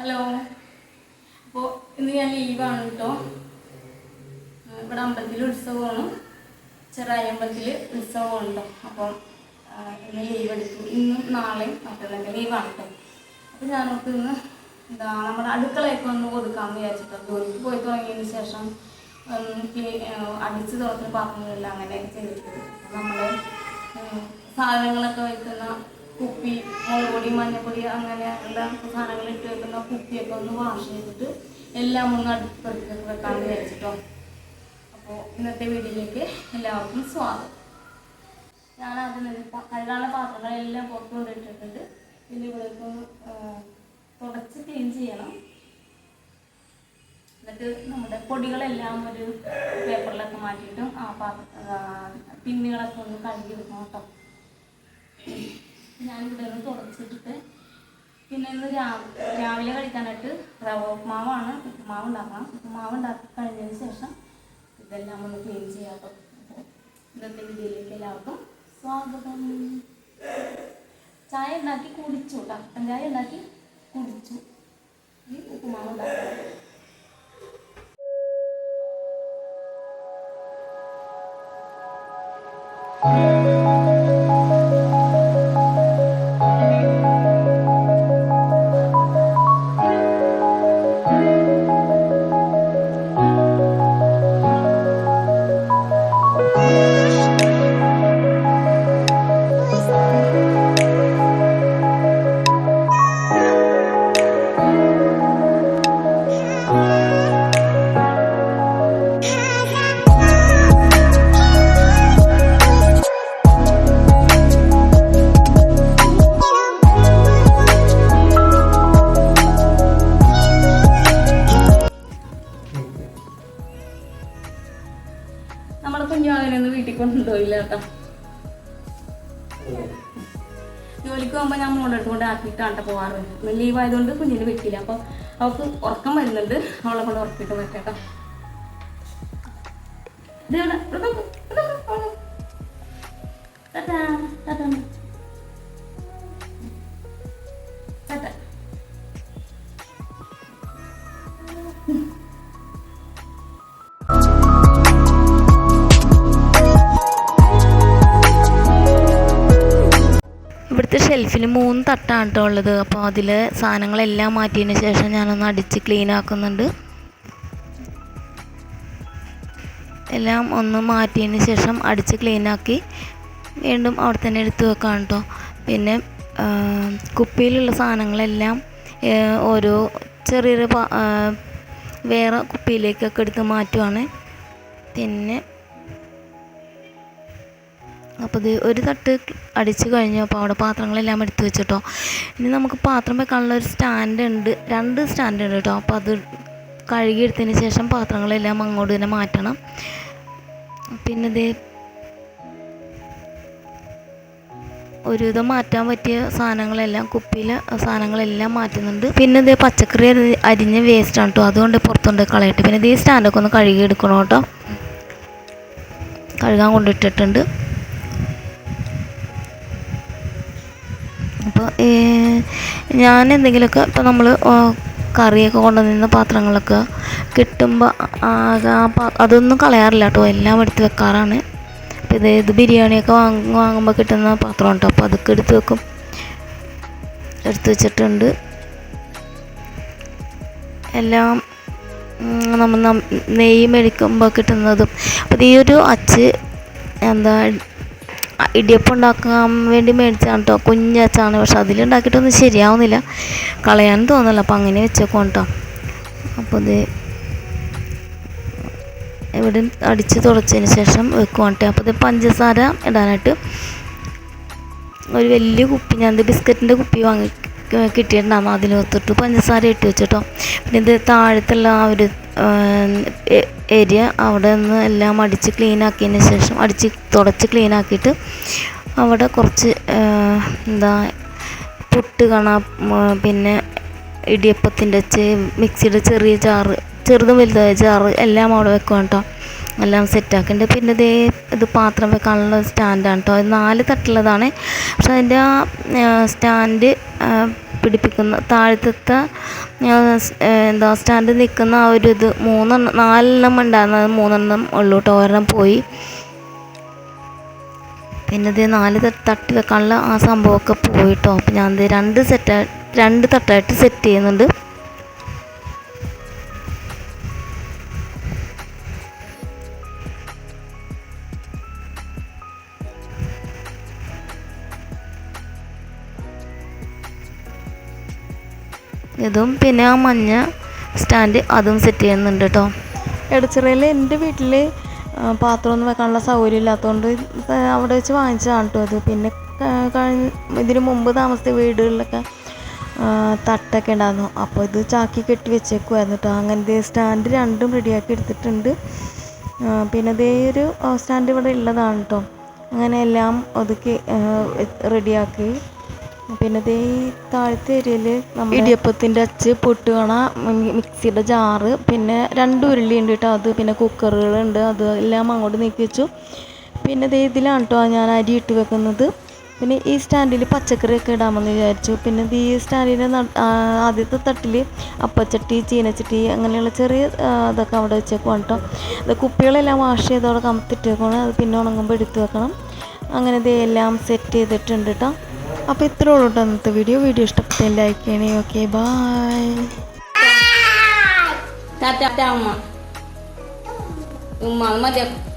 Hello. അപ്പോൾ ഇന്ന് ഞാൻ ലീവാണ് കേട്ടോ ഇവിടെ അമ്പലത്തിൽ ഉത്സവമാണ്. ചെറായി അമ്പലത്തിൽ ഉത്സവമാണ് കേട്ടോ അപ്പം ഇന്ന് ലീവ് എടുത്തു. ഇന്നും നാളെയും മറ്റന്നൊക്കെ ലീവാണ് കേട്ടോ അപ്പം നമുക്ക് ഇന്ന് എന്താ നമ്മുടെ അടുക്കളയൊക്കെ ഒന്ന് ഒതുക്കാമെന്ന് വിചാരിച്ചിട്ടോ ജോലിക്ക് പോയി തുടങ്ങിയതിന് ശേഷം അടിച്ചു തുറത്തിന് പാത്രങ്ങളെല്ലാം അങ്ങനെ ചെയ്തിട്ട് നമ്മൾ സാധനങ്ങളൊക്കെ വയ്ക്കുന്ന കുപ്പി മുളക് പൊടി മഞ്ഞപ്പൊടി അങ്ങനെയുള്ള സാധനങ്ങൾ ഇട്ട് വെക്കുന്ന കുപ്പിയൊക്കെ ഒന്ന് വാഷ് ചെയ്തിട്ട് എല്ലാം ഒന്ന് അടുപ്പടുത്ത് വെക്കാമെന്ന് വിചാരിച്ചിട്ടോ. അപ്പോൾ ഇന്നത്തെ വീഡിയോയിലേക്ക് എല്ലാവർക്കും സ്വാഗതം. ഞാൻ തന്നെ കഴുകാനുള്ള പാത്രങ്ങളെല്ലാം പുറത്ത് കൊണ്ടിട്ടിട്ടുണ്ട് പിന്നെ ഇവിടേക്ക് തുടച്ച് ക്ലീൻ ചെയ്യണം. എന്നിട്ട് നമ്മുടെ പൊടികളെല്ലാം ഒരു പേപ്പറിലൊക്കെ മാറ്റിയിട്ടും ആ പാത്ര പിന്നുകളൊക്കെ ഒന്ന് കഴുകി വെക്കണം കേട്ടോ. ഞാനിവിടെ ഒന്ന് തുടച്ചിട്ടിട്ട് പിന്നെ ഇന്ന് രാവിലെ കഴിക്കാനായിട്ട് റവ ഉപ്പുമാവാണ് ഉപ്പുമാവ് ഉണ്ടാക്കണം. ഉപ്പുമാവ് ഉണ്ടാക്കി കഴിഞ്ഞതിന് ശേഷം ഇതെല്ലാം ഒന്ന് ക്ലീൻ ചെയ്യാം ഇന്നത്തെ വീഡിയോയിലേക്ക് എല്ലാവർക്കും സ്വാഗതം. ചായ ഉണ്ടാക്കി കുടിച്ചു കേട്ടോ കട്ടൻ ചായ ഉണ്ടാക്കി നമ്മളെ കുഞ്ഞാവിനൊന്ന് വീട്ടിൽ കൊണ്ടുപോയില്ല കേട്ടോ. ജോലിക്ക് പോകുമ്പോൾ ഞാൻ മോളെടുത്ത് കൊണ്ട് ആക്കിയിട്ടാണ് പോവാറ്. പോവാറുണ്ട് ലീവ് ആയതുകൊണ്ട് കുഞ്ഞിന് വെക്കില്ല അപ്പോൾ അവൾക്ക് ഉറക്കം വരുന്നുണ്ട്. അവളെ കൊണ്ട് ഉറക്കിയിട്ട് വെക്കാം ഇത് ഇവിടുത്തെ ഷെൽഫിൽ മൂന്ന് തട്ടാണ് കേട്ടോ ഉള്ളത്. അപ്പോൾ അതിൽ സാധനങ്ങളെല്ലാം മാറ്റിയതിന് ശേഷം ഞാനൊന്ന് അടിച്ച് ക്ലീൻ ആക്കുന്നുണ്ട്. എല്ലാം ഒന്ന് മാറ്റിയതിന് ശേഷം അടിച്ച് ക്ലീൻ ആക്കി വീണ്ടും അവിടെ തന്നെ എടുത്തു വെക്കാം കേട്ടോ പിന്നെ കുപ്പിയിലുള്ള സാധനങ്ങളെല്ലാം ഓരോ ചെറിയൊരു വേറെ കുപ്പിയിലേക്കൊക്കെ എടുത്ത് മാറ്റുവാണ്. പിന്നെ അപ്പോൾ ഇത് ഒരു തട്ട് അടിച്ച് കഴിഞ്ഞു. അപ്പോൾ അവിടെ പാത്രങ്ങളെല്ലാം എടുത്ത് വെച്ചിട്ടോ. ഇനി നമുക്ക് പാത്രം വെക്കാനുള്ള ഒരു സ്റ്റാൻഡ് ഉണ്ട്. രണ്ട് സ്റ്റാൻഡ് ഉണ്ട് കേട്ടോ. അപ്പോൾ അത് കഴുകിയെടുത്തതിന് ശേഷം പാത്രങ്ങളെല്ലാം അങ്ങോട്ട് തന്നെ മാറ്റണം. പിന്നെ ഇത് ഒരുവിധം മാറ്റാൻ പറ്റിയ സാധനങ്ങളെല്ലാം കുപ്പിയിലെ സാധനങ്ങളെല്ലാം മാറ്റുന്നുണ്ട്. പിന്നെ ഇത് പച്ചക്കറി അരിഞ്ഞ വേസ്റ്റ് ആണ് കേട്ടോ. അതുകൊണ്ട് പുറത്തുകൊണ്ട് കളയട്ടെ പിന്നെ ഇത് ഈ സ്റ്റാൻഡൊക്കെ ഒന്ന് കഴുകി എടുക്കണം കേട്ടോ. കഴുകാൻ കൊണ്ടിട്ടിട്ടുണ്ട്. അപ്പോൾ ഞാൻ എന്തെങ്കിലുമൊക്കെ ഇപ്പോൾ നമ്മൾ കറിയൊക്കെ കൊണ്ടുവന്നിരുന്ന പാത്രങ്ങളൊക്കെ കിട്ടുമ്പോൾ അതൊന്നും കളയാറില്ല കേട്ടോ. എല്ലാം എടുത്ത് വെക്കാറാണ്. അപ്പോൾ ഇത് ഇത് ബിരിയാണിയൊക്കെ വാങ്ങ വാങ്ങുമ്പോൾ കിട്ടുന്ന പാത്രം കേട്ടോ. അപ്പോൾ അതൊക്കെ എടുത്ത് വെക്കും. എടുത്ത് വെച്ചിട്ടുണ്ട്. എല്ലാം നമ്മൾ നെയ്യ് മേടിക്കുമ്പോൾ കിട്ടുന്നതും. അപ്പോൾ ഈ ഒരു അച്ച് എന്താ ഇടിയപ്പം ഉണ്ടാക്കാൻ വേണ്ടി മേടിച്ചാണ് കേട്ടോ കുഞ്ഞച്ചാണ് പക്ഷെ അതിലുണ്ടാക്കിയിട്ടൊന്നും ശരിയാവുന്നില്ല. കളയാൻ തോന്നില്ല. അപ്പം അങ്ങനെ വെച്ചേക്കോ കേട്ടോ അപ്പോൾ ഇത് ഇവിടെ അടിച്ച് തുടച്ചതിന് ശേഷം വെക്കുവാണ് കേട്ടോ അപ്പോൾ ഇത് പഞ്ചസാര ഇടാനായിട്ട് ഒരു വലിയ കുപ്പി ഞാൻ ഇത് ബിസ്ക്കറ്റിന്റെ കുപ്പി വാങ്ങി കിട്ടിയിട്ടുണ്ടാകും അതിലൊത്തിട്ട് പഞ്ചസാര ഇട്ട് വെച്ചിട്ടോ പിന്നെ ഇത് താഴത്തുള്ള ആ ഒരു ഏരിയ അവിടെ നിന്ന് എല്ലാം അടിച്ച് ക്ലീൻ ആക്കിയതിന് ശേഷം അടിച്ച് തുടച്ച് ക്ലീൻ ആക്കിയിട്ട് അവിടെ കുറച്ച് എന്താ പുട്ട് കാണാം പിന്നെ ഇടിയപ്പത്തിന്റെ മിക്സിയുടെ ചെറിയ ചാറ് ചെറുതും വലുതായ ചാറ് എല്ലാം അവിടെ വെക്കുക കേട്ടോ. എല്ലാം സെറ്റാക്കിയിട്ടുണ്ട് പിന്നെ ഇതേ ഇത് പാത്രം വെക്കാനുള്ള സ്റ്റാൻഡാണ് കേട്ടോ. നാല് തട്ടുള്ളതാണ്. പക്ഷെ അതിന്റെ ആ സ്റ്റാൻഡ് പിടിപ്പിക്കുന്ന താഴത്തെ ഞാൻ എന്താ സ്റ്റാൻഡിൽ നിൽക്കുന്ന ആ ഒരു ഇത് മൂന്നെണ്ണം നാലെണ്ണം ഉണ്ടായിരുന്നത് മൂന്നെണ്ണം ഉള്ളൂ കേട്ടോ. ഒരെണ്ണം പോയി. പിന്നെ ഇത് നാല് തട്ടി വെക്കാനുള്ള ആ സംഭവമൊക്കെ പോയിട്ടോ അപ്പോൾ ഞാൻ രണ്ട് സെറ്റ് രണ്ട് തട്ടായിട്ട് സെറ്റ് ചെയ്യുന്നുണ്ട്. ഇതും പിന്നെ ആ മഞ്ഞ സ്റ്റാൻഡ് അതും സെറ്റ് ചെയ്യുന്നുണ്ട് കേട്ടോ എടച്ചിറയിൽ എന്റെ വീട്ടിൽ പാത്രമൊന്നും വെക്കാനുള്ള സൗകര്യം ഇല്ലാത്തതുകൊണ്ട് അവിടെ വെച്ച് വാങ്ങിച്ചതാണ് കേട്ടോ അത് പിന്നെ കഴിഞ്ഞ ഇതിന് മുമ്പ് താമസിച്ച വീടുകളിലൊക്കെ തട്ടൊക്കെ ഉണ്ടായിരുന്നു. അപ്പോൾ ഇത് ചാക്കി കെട്ടി വെച്ചേക്കുമായിരുന്നു കേട്ടോ അങ്ങനത്തെ സ്റ്റാൻഡ് രണ്ടും റെഡിയാക്കി എടുത്തിട്ടുണ്ട്. പിന്നെ ഇതേ ഒരു സ്റ്റാൻഡ് ഇവിടെ ഉള്ളതാണ് കേട്ടോ അങ്ങനെ എല്ലാം ഒതുക്കി റെഡിയാക്കി പിന്നെ ദേ താഴത്തെ ഏരിയയിൽ നമ്മൾ ഇടിയപ്പത്തിന്റെ അച്ച് പൊട്ടുകണ മിക്സിയുടെ ജാറ് പിന്നെ രണ്ട് ഉരുളി ഉണ്ട് കേട്ടോ അത് പിന്നെ കുക്കറുകളുണ്ട് അത് എല്ലാം അങ്ങോട്ട് നീക്കി വെച്ചു. പിന്നെ ദേ ഇതിലാണ് കേട്ടോ ഞാൻ അരി ഇട്ട് വെക്കുന്നത്. പിന്നെ ഈ സ്റ്റാൻഡിൽ പച്ചക്കറിയൊക്കെ ഇടാമെന്ന് വിചാരിച്ചു. പിന്നെ ഈ സ്റ്റാൻഡിന്റെ ആദ്യത്തെ തട്ടിൽ അപ്പച്ചട്ടി ചീനച്ചട്ടി അങ്ങനെയുള്ള ചെറിയ ഇതൊക്കെ അവിടെ വെച്ചേക്കുവാണ് കേട്ടോ ഇത് കുപ്പികളെല്ലാം വാഷ് ചെയ്ത് അവിടെ വെക്കണം അത് പിന്നെ ഉണങ്ങുമ്പോൾ എടുത്ത് വെക്കണം. അങ്ങനെ ഇതെല്ലാം സെറ്റ് ചെയ്തിട്ടുണ്ട് കേട്ടോ അപ്പോൾ ഇത്രേ ഉള്ളൂ കേട്ടോ വീഡിയോ വീഡിയോ ഇഷ്ടപ്പെട്ടെങ്കിൽ ലൈക്ക് ചെയ്യണേ. ഓക്കെ ബായ് ഉമ്മ. ഉമ്മ മതിയാക്കും.